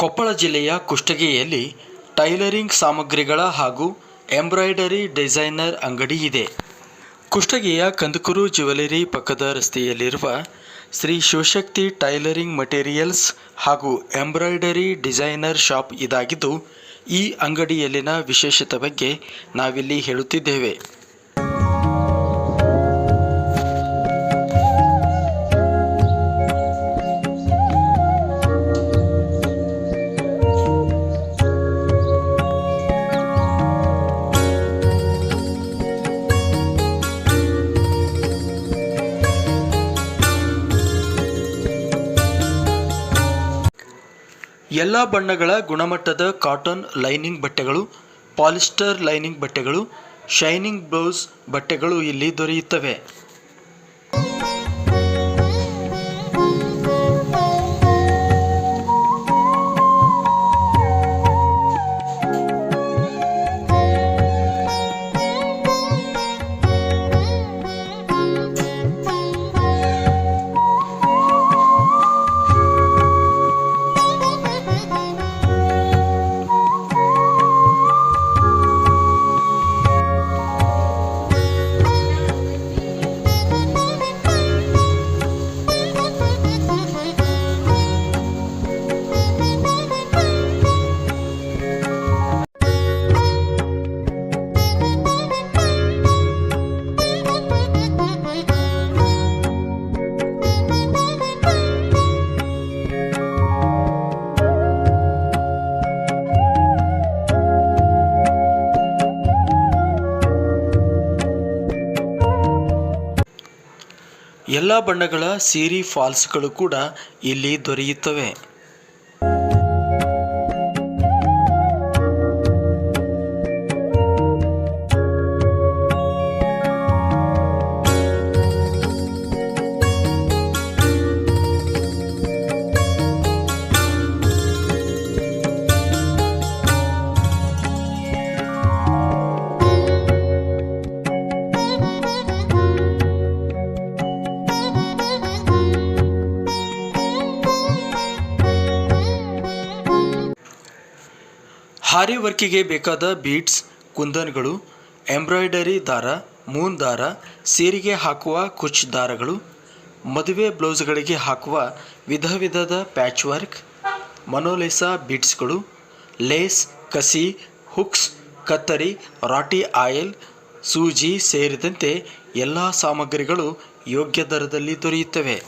ಕೊಪ್ಪಳ ಜಿಲ್ಲೆಯ ಕುಷ್ಟಗಿಯಲ್ಲಿ ಟೈಲರಿಂಗ್ ಸಾಮಗ್ರಿಗಳ ಹಾಗೂ ಎಂಬ್ರಾಯ್ಡರಿ ಡಿಸೈನರ್ ಅಂಗಡಿ ಇದೆ. ಕುಷ್ಟಗಿಯ ಕಂದಕೂರು ಜ್ಯುವೆಲರಿ ಪಕ್ಕದ ರಸ್ತೆಯಲ್ಲಿರುವ ಶ್ರೀ ಶಿವಶಕ್ತಿ ಟೈಲರಿಂಗ್ ಮಟೀರಿಯಲ್ಸ್ ಹಾಗೂ ಎಂಬ್ರಾಯ್ಡರಿ ಡಿಸೈನರ್ ಶಾಪ್ ಇದಾಗಿದ್ದು, ಈ ಅಂಗಡಿಯಲ್ಲಿನ ವಿಶೇಷತೆ ಬಗ್ಗೆ ನಾವಿಲ್ಲಿ ಹೇಳುತ್ತಿದ್ದೇವೆ. ಎಲ್ಲ ಬಣ್ಣಗಳ ಗುಣಮಟ್ಟದ ಕಾಟನ್ ಲೈನಿಂಗ್ ಬಟ್ಟೆಗಳು ಪಾಲಿಸ್ಟರ್ ಲೈನಿಂಗ್ ಬಟ್ಟೆಗಳು ಶೈನಿಂಗ್ ಬ್ಲೌಸ್ ಬಟ್ಟೆಗಳು ಇಲ್ಲಿ ದೊರೆಯುತ್ತವೆ. ಎಲ್ಲ ಬಣ್ಣಗಳ ಸೀರಿ ಫಾಲ್ಸ್ಗಳು ಕೂಡ ಇಲ್ಲಿ ದೊರೆಯುತ್ತವೆ. ಹಾರಿ ವರ್ಕಿಗೆ ಬೇಕಾದ ಬೀಡ್ಸ್ ಕುಂದನ್ಗಳು, ಎಂಬ್ರಾಯ್ಡರಿ ದಾರ, ಮೂನ್ ದಾರ, ಸೀರೆಗೆ ಹಾಕುವ ಕುಚ್ ದಾರಗಳು, ಮದುವೆ ಬ್ಲೌಸ್ಗಳಿಗೆ ಹಾಕುವ ವಿಧ ವಿಧದ ಪ್ಯಾಚ್ ವರ್ಕ್ ಮನೋಲೆಸಾ ಬೀಡ್ಸ್ಗಳು ಲೇಸ್, ಕಸಿ, ಹುಕ್ಸ್, ಕತ್ತರಿ, ರಾಟಿ ಆಯಿಲ್, ಸೂಜಿ ಸೇರಿದಂತೆ ಎಲ್ಲ ಸಾಮಗ್ರಿಗಳು ಯೋಗ್ಯ ದರದಲ್ಲಿ ದೊರೆಯುತ್ತವೆ.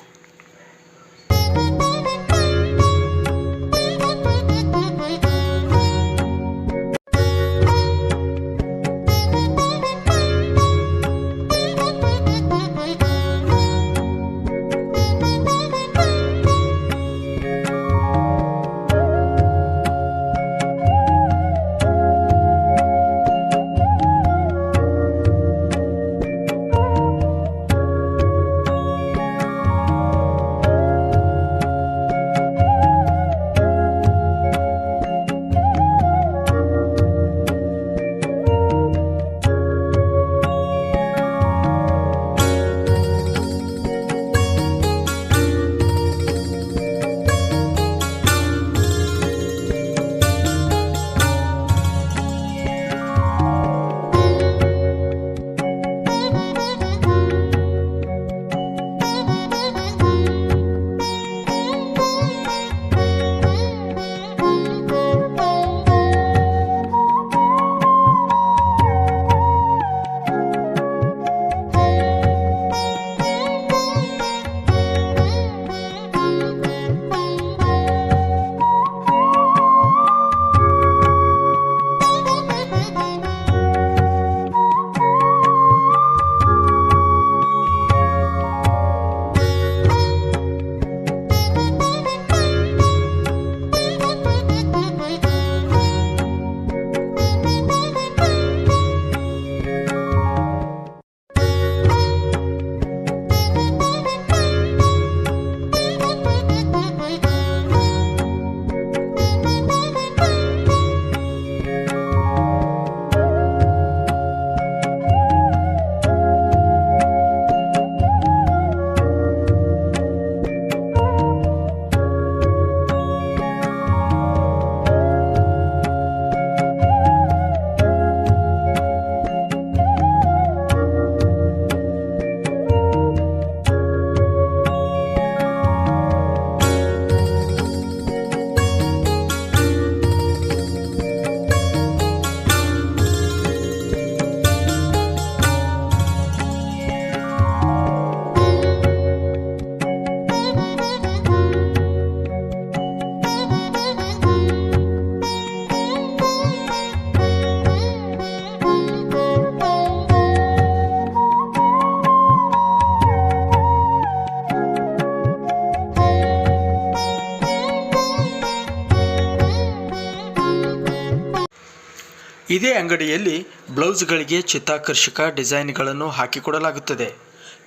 ಇದೇ ಅಂಗಡಿಯಲ್ಲಿ ಬ್ಲೌಸ್ಗಳಿಗೆ ಚಿತ್ತಾಕರ್ಷಕ ಡಿಸೈನ್ಗಳನ್ನು ಹಾಕಿಕೊಡಲಾಗುತ್ತದೆ.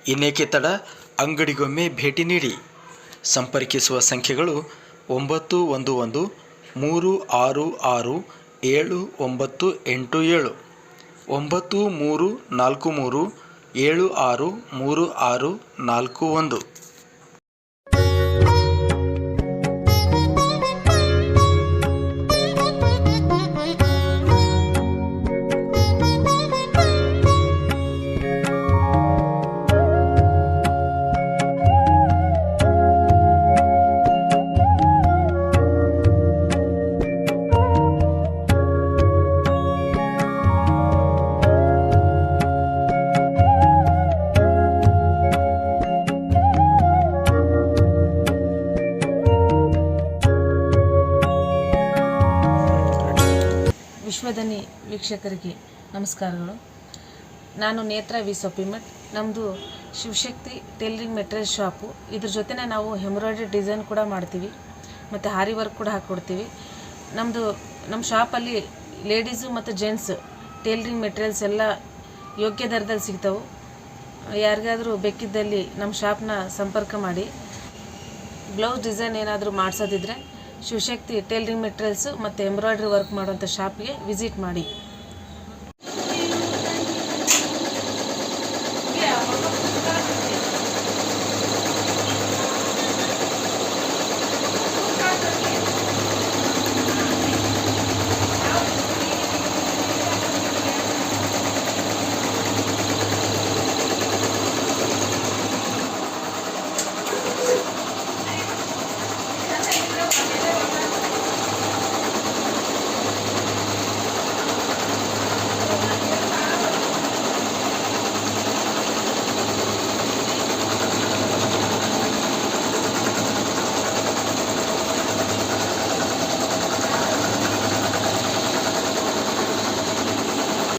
ಇನ್ನೇಕೆ ತಡ, ಅಂಗಡಿಗೊಮ್ಮೆ ಭೇಟಿ ನೀಡಿ. ಸಂಪರ್ಕಿಸುವ ಸಂಖ್ಯೆಗಳು ಒಂಬತ್ತು ಒಂದು ಒಂದು, ಮೂರು ಆರು ಆರು, ಏಳು ಒಂಬತ್ತು ಎಂಟು ಏಳು. ಒಂಬತ್ತು ಮೂರು ನಾಲ್ಕು ಮೂರು, ಏಳು ಆರು ಮೂರು ಆರು ನಾಲ್ಕು ಒಂದು. ವೀಕ್ಷಕರಿಗೆ ನಮಸ್ಕಾರಗಳು. ನಾನು ನೇತ್ರ ವಿ ಸೊಪ್ಪಿಮಠ್. ನಮ್ಮದು ಶಿವಶಕ್ತಿ ಟೈಲರಿಂಗ್ ಮೆಟೀರಿಯಲ್ ಶಾಪು. ಇದ್ರ ಜೊತೆನೇ ನಾವು ಎಂಬ್ರಾಯ್ಡ್ರಿ ಡಿಸೈನ್ ಕೂಡ ಮಾಡ್ತೀವಿ. ಮತ್ತು ಹಾರಿ ವರ್ಕ್ ಕೂಡ ಹಾಕ್ಕೊಡ್ತೀವಿ ನಮ್ಮದು ನಮ್ಮ ಶಾಪಲ್ಲಿ ಲೇಡೀಸು ಮತ್ತು ಜೆಂಟ್ಸ್ ಟೈಲರಿಂಗ್ ಮೆಟೀರಿಯಲ್ಸ್ ಎಲ್ಲ ಯೋಗ್ಯ ದರದಲ್ಲಿ ಸಿಗ್ತವೆ. ಯಾರಿಗಾದರೂ ಬೇಕಿದ್ದಲ್ಲಿ ನಮ್ಮ ಶಾಪ್ನ ಸಂಪರ್ಕ ಮಾಡಿ. ಬ್ಲೌಸ್ ಡಿಸೈನ್ ಏನಾದರೂ ಮಾಡಿಸೋದಿದ್ರೆ ಶಿವಶಕ್ತಿ ಟೈಲರಿಂಗ್ ಮೆಟೀರಿಯಲ್ಸು ಮತ್ತು ಎಂಬ್ರಾಯ್ಡ್ರಿ ವರ್ಕ್ ಮಾಡುವಂಥ ಶಾಪ್ಗೆ ವಿಸಿಟ್ ಮಾಡಿ.